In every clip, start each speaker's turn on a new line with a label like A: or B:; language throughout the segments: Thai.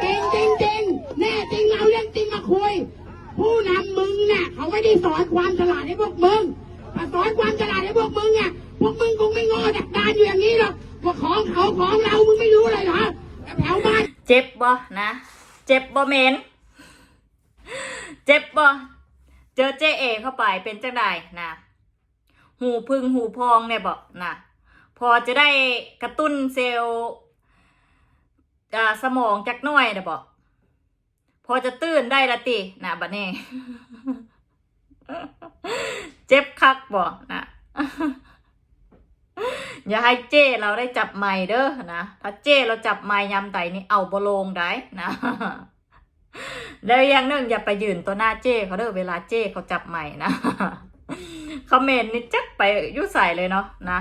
A: เก่งจริงจริงแน่จริงเราเรื่องจริงมาคุย ผู้นำมึงเนี่ยเขาไม่ได้สอนความฉลาดให้พวกมึงถ้าสอนความฉลาดให้พวกมึงเนี่ยพวกมึงคงไม่ง่ดักดานอยู่อย่างนี้หรอกว่าของเขาของเรามึงไม่รู้เลยเหรอแถวบ้าน
B: เจ็บบ่นะ เจ็บบ่เมนเจ็บบ่เจอเจเอเข้าไปเป็นจังไดนะหูพึ่งหูพองเนี่ยบอกนะพอจะได้กระตุ้นเซลล์ สมองจักน้อยนะบอกพอจะตื่นได้ละตินะบัดนี้ เจ็บคักบอกนะอย่าให้เจ้เราได้จับไม้เด้อนะถ้าเจ้เราจับไม้ยำไตนี่เอาบโลงได้นะแล้วอย่างหนึ่งอย่าไปยืนตัวหน้าเจ้เขาเด้อเวลาเจ้เขาจับไม้นะคอมเมนต์นี่จักไปยุ่ใส่เลยเนาะนะ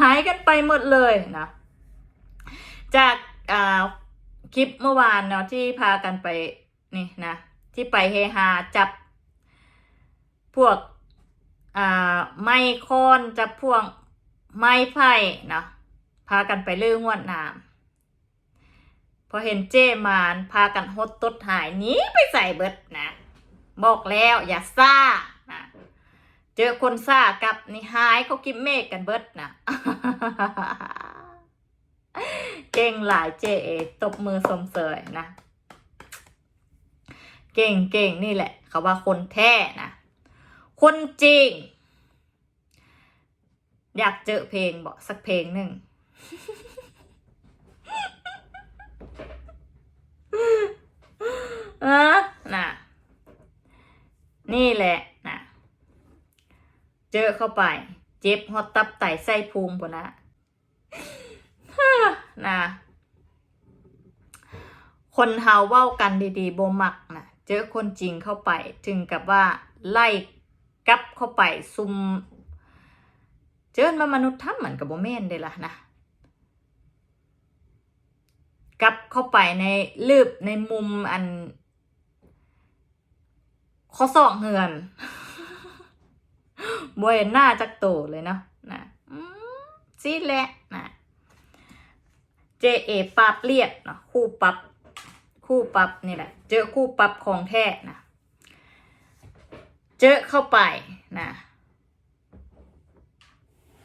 B: หายกันไปหมดเลยนะ จาก คลิปเมื่อวานเนาะที่พากันไปนี่นะที่ไปเฮฮาจับ พวกไม้คอนจับพวกไม้ไผ่เนาะพากันไปเลื่องวดน้ำพอเห็นเจมานพากันหดตดหายหนีไปใส่เบิดนะบอกแล้วอย่าซ่านะเจอคนซ่ากับนี่หายเขากินเมฆกันเบิดนะ เก่งหลายเจเอตบมือสมเสยนะ เก่งเก่งนี่แหละเขาว่าคนแท้นะ คนจริง อยากเจอเพลงบอกสักเพลงหนึ่งเออน่ะ นี่แหละน่ะ เจอเข้าไป เจ็บฮอตตับไตไส้พุงปนะ นะคนเฮาเว้ากันดีๆโบมักนะเจอคนจริงเข้าไปถึงกับว่าไล่กลับเข้าไปซุมเจอมามนุษย์ทำเหมือนกับโบแมนเด้ล่ะนะกลับเข้าไปในลืบในมุมอันข้อศอกเหือนบเห็นหน้าจักโตเลยเนาะนะซีแหละนะ เจเอปรับเรียกเนาะคู่ปรับ คู่ปรับนี่แหละ เจอคู่ปรับของแท้นะ เจอเข้าไปนะ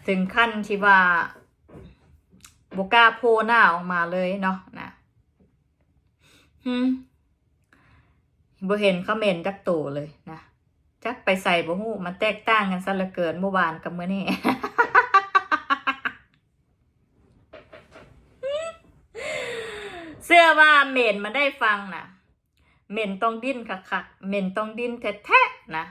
B: ถึงขั้นที่ว่าบกล้าโพหน้าออกมาเลยเนาะนะฮึบ่เห็นเขาเมนจักโตเลยนะ จักไปใส่บ่ฮู้มันแตกต่างกันซะเหลือเกินเมื่อวานกับเมื่อนี้ เสื้ อว่าเมนมันได้ฟังนะเมนต้องดิ้นคักๆเมนต้องดิ้นแท้ๆนะ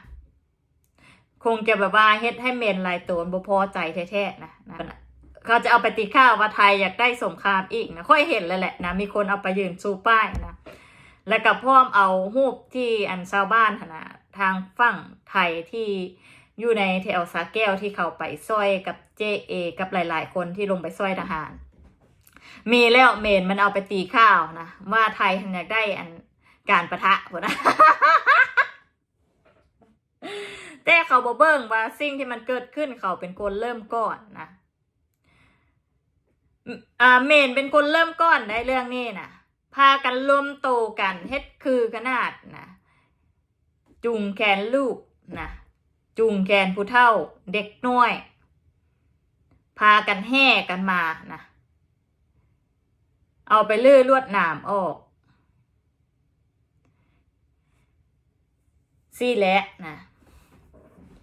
B: คงจะแบบว่าเฮ็ดให้เมนลายตัวบ่พอใจแท้ๆนะนะเขาจะเอาไปตีข้าวว่าไทยอยากได้สงครามอีกนะค่อยเห็นเลยแหละนะมีคนเอาไปยืนชูป้ายนะแล้วก็พร้อมเอารูปที่อันชาวบ้านนะทางฝั่งไทยที่อยู่ในแถวสาแก้วที่เขาไปซอยกับเจเอกับหลาย ๆ คนที่ลงไปซอยทหาร มีแล้วเมนมันเอาไปตีข้าวนะว่าไทยอยากได้อันการประทะพุ่นะแต่เขาบอเบิ้งว่าสิ่งที่มันเกิดขึ้นเขาเป็นคนเริ่มก่อนนะอ่าเมนเป็นคนเริ่มก่อนในเรื่องนี้นะพากันรวมโตกันเฮ็ดคือขนาดนะจุงแขนลูกนะจุงแขนผู้เฒ่า เด็กน้อย พากันแห่กันมานะ เอาไปเลื่อลวดหนามออกซี่แหละนะ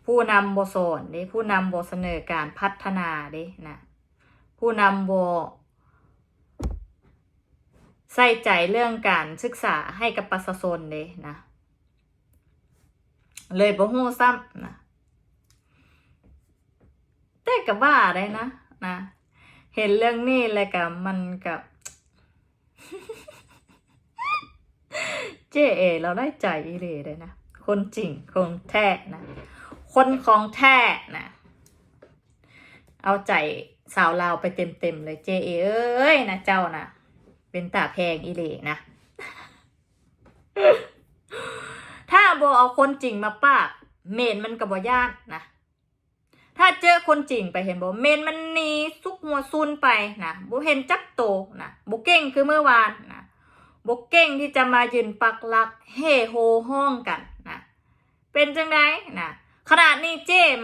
B: ผู้นำบสอนด้ผู้นำบเสนอการพัฒนาด้นะผู้นำบใส่ใจเรื่องการศึกษาให้กับประชาชนเด้นะ เลยบ่ฮู้ซ้ำนะแต่กับว่าได้นะนะ เห็นเรื่องนี้แล้วกับมันกับ เจเอเราได้ใจอีเลเลยนะ คนจริงคนแท้นะ คนของแท้นะ เอาใจสาวลาวไปเต็มๆเลยเจเอเอ้ยนะเจ้านะเป็นตาแพงอีเลนะ ถ้าบอเอาคนจริงมาปากเมนมันกับบย่านนะ ถ้าเจอคนจริงไปเห็นบอเมนมันนีซุกหัวซุนไปนะบเห็นจักโตนะบเก่งคือเมื่อวาน บกเก่งที่จะมายืนปักหลักเฮโฮห้องกันนะเป็นจังไดนะขนาดนี้เจม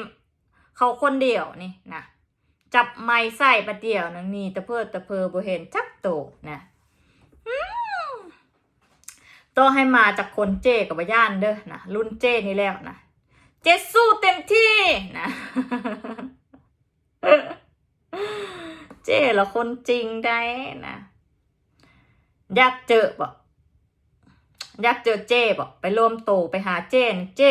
B: เขาคนเดียวนี่นะจับไม้ใส่ประเดียวนังนี่ตะเพิดตะเพอบ่เห็นจักโตนะต้องให้มาจากคนเจกับย่านเด้อนะรุ่นเจนี่แล้วนะเจสู้เต็มที่นะเจละคนจริงได้นะ อยากเจอบ่อยากเจอเจบ่ไปรวมโตไปหาเจนเจ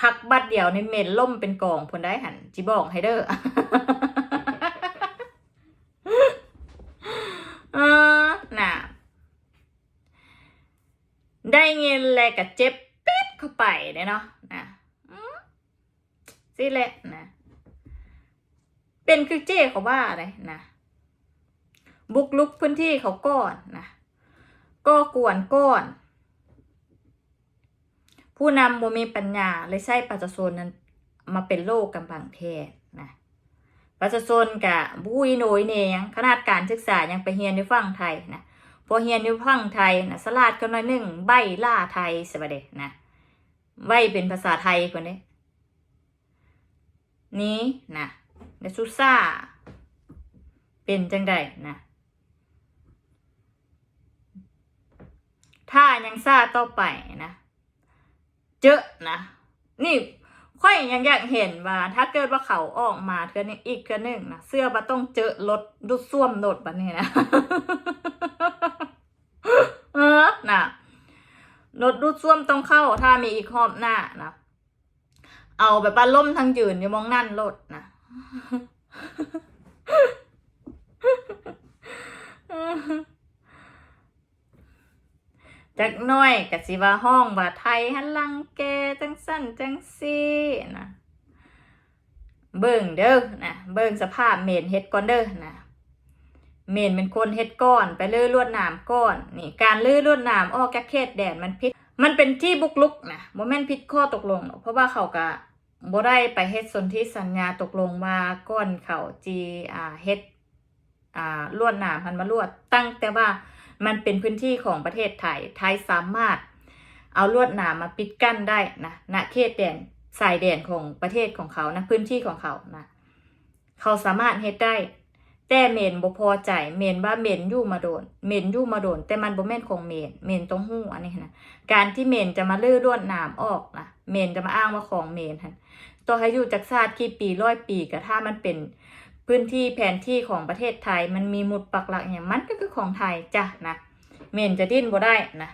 B: พักบัดเดียวในเมนล่มเป็นกองพนได้หันจิบอกให้เด้อเออน่ะได้เงินแลกับเจ็บเป็ดเข้าไปเนาะนะสิแหละนะเป็นคือเจ้เขาว่าเลยนะบุกลุกพื้นที่เขาก่อนนะ ก็กวนก้อน ผู้นำบ่มีปัญญาเลยใช้ประชาชนนั้นมาเป็นโลกกำบังแทนนะประชาชนกะบุยโหนยเนียงขนาดการศึกษายังไปเฮียนในฝั่งไทยนะพอเฮียนในฝั่งไทยนะสลาดกันหน่อยหนึ่งใบล่าไทยสบเดนะใบเป็นภาษาไทยคนนี้นี้นะเดซูซ่า เป็นจังใดนะ ถ้ายังซาต่อไปนะ เจอะนะ นี่ค่อยยังอยากเห็นว่า ถ้าเกิดว่าเขาออกมาเทือนี้อีกเทือหนึ่งนะเสื้อบัต้องเจอรถดูส้วมโดดบันนี้นะเออนะรถดูดส้วมต้องเข้า ถ้ามีอีกรอบหน้านะ เอาแบบว่าล่มทั้งยืนอยู่มองนั่นรถนะ จักหน้อยกะสิว่าห้องว่าไทยหันลังแกจังสั้นจังซี่นะเบิ่งเด้อนะเบิ่งสภาพเมนเฮ็ดก่อนเด้อนะเมนเป็นคนเฮ็ดก้อนไปลื้อลวดหนามก้อนนี่การลื้อลวดหนามออกจากเขตแดนมันผิดมันเป็นที่บุกลุกนะบ่แม่นผิดข้อตกลง เพราะว่าเขาก็บ่ได้ไปเฮ็ดสนธิสัญญาตกลงว่าก้อนเขาจีอ่าเฮ็ดอ่าลวดหนามพันมาลวดตั้งแต่ว่า มันเป็นพื้นที่ของประเทศไทย ไทยสามารถเอาลวดหนามมาปิดกั้นได้นะณเขตแดนสายแดนของประเทศของเขานะพื้นที่ของเขานะเขาสามารถเฮ็ดได้แต่เมนบ่พอใจเมนว่าเมนอยู่มาโดนเมนอยู่มาโดน แต่มันบ่แม่นของเมนเมนต้องหู้อันนี้นะการที่เมนจะมาลื้อลวดหนามออกนะเมนจะมาอ้างว่าของเมนฮะต่อให้อยู่จากชาติกี่ปีร้อยปีก็ถ้ามันเป็น พื้นที่แผนที่ของประเทศไทย มันมีหมุดปักหลักอย่างมันก็คือของไทยจ้ะนะเมนจะดิ้นบ่ได้นะ